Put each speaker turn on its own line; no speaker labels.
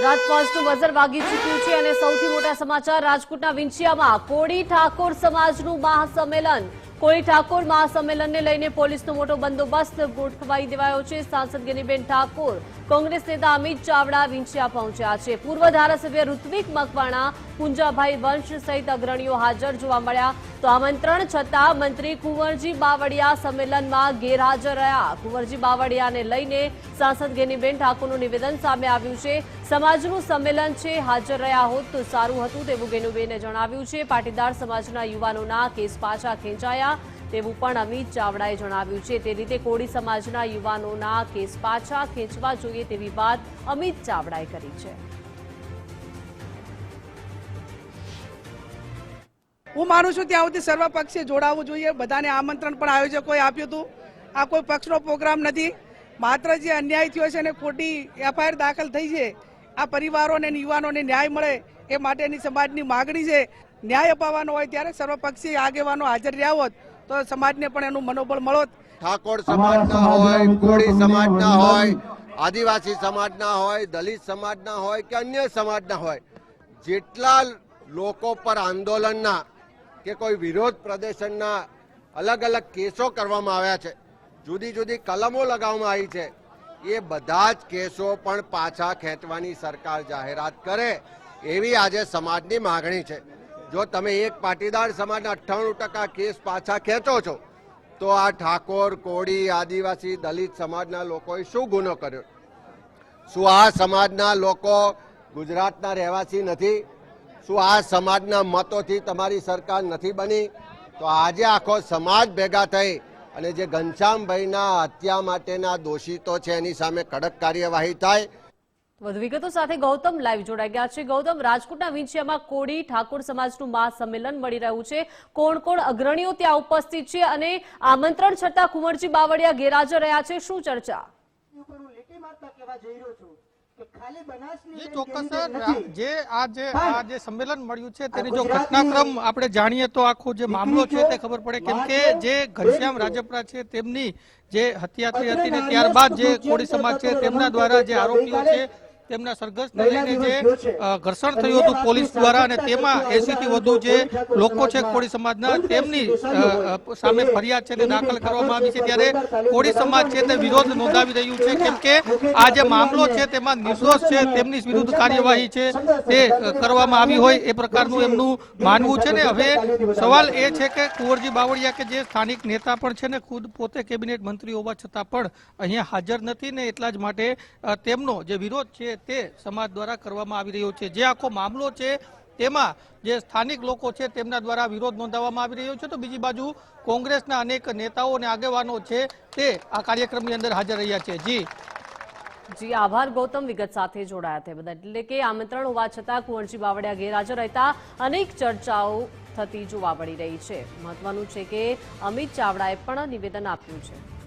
Gujarat ફર્સ્ટનું buzzer વાગી ચૂક્યું છે અને સૌથી મોટા સમાચાર રાજકોટના વિંછિયામાં. કોળી ઠાકોર સમાજનું મહાસંમેલન. કોળી ઠાકોર મહાસંમેલનને લઈને પોલીસનો મોટો બંદોબસ્ત ગોઠવાઈ દેવાયો છે. સાંસદ ગિરીબેન ઠાકોર, કોંગ્રેસ નેતા અમિત ચાવડા વિંછિયા પહોંચ્યા છે. પૂર્વ ધારાસભ્ય ઋત્વિક મકવાણા, પુંજાભાઈ વંશ સહિત અગ્રણીઓ હાજર જોવા મળ્યા. તો આમંત્રણ છતાં મંત્રી કુંવરજી બાવળિયા સંમેલનમાં ગેરહાજર રહ્યા. કુંવરજી બાવળિયાને લઈને સાંસદ ગેનીબેન ઠાકોરનું નિવેદન સામે આવ્યું છે. સમાજનું સંમેલન છે, હાજર રહ્યા હોત તો સારું હતું તેવું ગેનુબેને જણાવ્યું છે. પાટીદાર સમાજના યુવાનોના કેસ પાછા ખેંચાયા તેવું પણ અમિત ચાવડાએ જણાવ્યું છે. તે રીતે કોળી સમાજના યુવાનોના કેસ પાછા ખેંચવા જોઈએ તેવી વાત અમિત ચાવડાએ કરી છે.
હું માનું છું ત્યાં સુધી સર્વપક્ષીય જોડાવવું જોઈએ. બધાને આમંત્રણ પણ આયોજકોએ આપ્યું હતું. આ કોઈ પક્ષનો પ્રોગ્રામ નથી. માત્ર જે અન્યાય થયો છે અને ખોટી એફઆઈઆર દાખલ થઈ છે આ પરિવારોને યુવાનોને ન્યાય મળે એ માટેની સમાજની માગણી છે. ન્યાય અપાવવાનો હોય ત્યારે સર્વપક્ષીય આગેવાનો હાજર રહ્યા હોત તો સમાજને પણ એનું મનોબળ મળોત.
ઠાકોર સમાજના હોય કોળી સમાજના હોય આદિવાસી સમાજના હોય દલિત સમાજના હોય કે અન્ય સમાજના હોય જેટલા લોકો પર આંદોલનના કે કોઈ વિરોધ પ્રદર્શનના અલગ અલગ કેસો કરવામાં આવ્યા છે. જુદી જુદી કલમો લગાવવામાં આવી છે. એ બધા જ કેસો પણ પાછા ખેંચવાની સરકાર જાહેરાત કરે એવી આજે સમાજની માગણી છે. જો તમે એક પાટીદાર સમાજના અઠ્ઠાણું ટકા કેસ પાછા ખેંચો છો, તો આ ઠાકોર, કોળી, આદિવાસી, દલિત સમાજના લોકોએ શું ગુનો કર્યો? શું આ સમાજના લોકો ગુજરાતના રહેવાસી નથી? શું આ સમાજના મતોથી તમારી સરકાર નથી બની? તો આજે આખો સમાજ ભેગા થઈ અને જે ઘનશ્યામભાઈના હત્યા માટેના દોષિતો છે એની સામે કડક કાર્યવાહી થાય.
વધુ વિગતો સાથે ગૌતમ લાઈવ જોડાઈ ગયા છે. ગૌતમ રાજકોટના વિંછિયામાં કોડી ઠાકોર સમાજનું મહાસંમેલન મળી રહ્યું છે. કોણ કોણ અગ્રણીઓ ત્યાં ઉપસ્થિત છે અને આમંત્રણ છતાં કુંવરજી બાવળિયા ગેરહાજર રહ્યા છે. શું ચર્ચા?
ચોક્કસ. જે આ જે આ જે સંમેલન મળ્યું છે તેની જો ઘટનાક્રમ આપણે જાણીએ તો આખો જે મામલો છે તે ખબર પડે કેમ કે જે ઘનશ્યામ રાજપરા છે તેમની જે હત્યા થઈ હતી ને ત્યારબાદ જે કોળી સમાજ છે તેમના દ્વારા જે આરોપીઓ છે તેમના સરઘસને લઈને જે ઘર્ષણ થયું હતું પોલીસ દ્વારા અને તેમાં એસીથી વધુ જે લોકો છે કોળી સમાજના તેમની સામે ફરિયાદ છે તે દાખલ કરવામાં આવી છે ત્યારે કોળી સમાજ છે તે વિરોધ નોંધાવી રહ્યું છે. કેમ કે આ જે મામલો છે તેમાં નિર્દોષ છે તેમની વિરુદ્ધ કાર્યવાહી છે તે કરવામાં આવી હોય એ પ્રકારનું એમનું માનવું છે ને હવે સવાલ એ છે કે કુંવરજી બાવળિયા કે જે સ્થાનિક નેતા પણ છે ને ખુદ પોતે કેબિનેટ મંત્રી હોવા છતાં પણ અહીંયા હાજર નથી ને એટલા જ માટે તેમનો જે વિરોધ છે તે સમાજ દ્વારા કરવામાં આવી રહ્યો છે. જે આખો મામલો છે, તેમાં જે સ્થાનિક લોકો છે, તેમના દ્વારા વિરોધ નોંધાવવામાં આવી રહ્યો છે. તો બીજી બાજુ કોંગ્રેસના અનેક નેતાઓ અને આગેવાનો છે, તે આ કાર્યક્રમની અંદર હાજર રહ્યા છે. જી.
જી, આભાર. ગૌતમ વિગત સાથે જોડાયા તે બધા. એટલે કે આમંત્રણ હોવા છતાં કુંવરજી બાવળિયા ગેરહાજર રહેતા અનેક ચર્ચાઓ થતી જોવા મળી રહી છે. મહત્વનું છે કે અમિત ચાવડાએ પણ નિવેદન આપ્યું છે.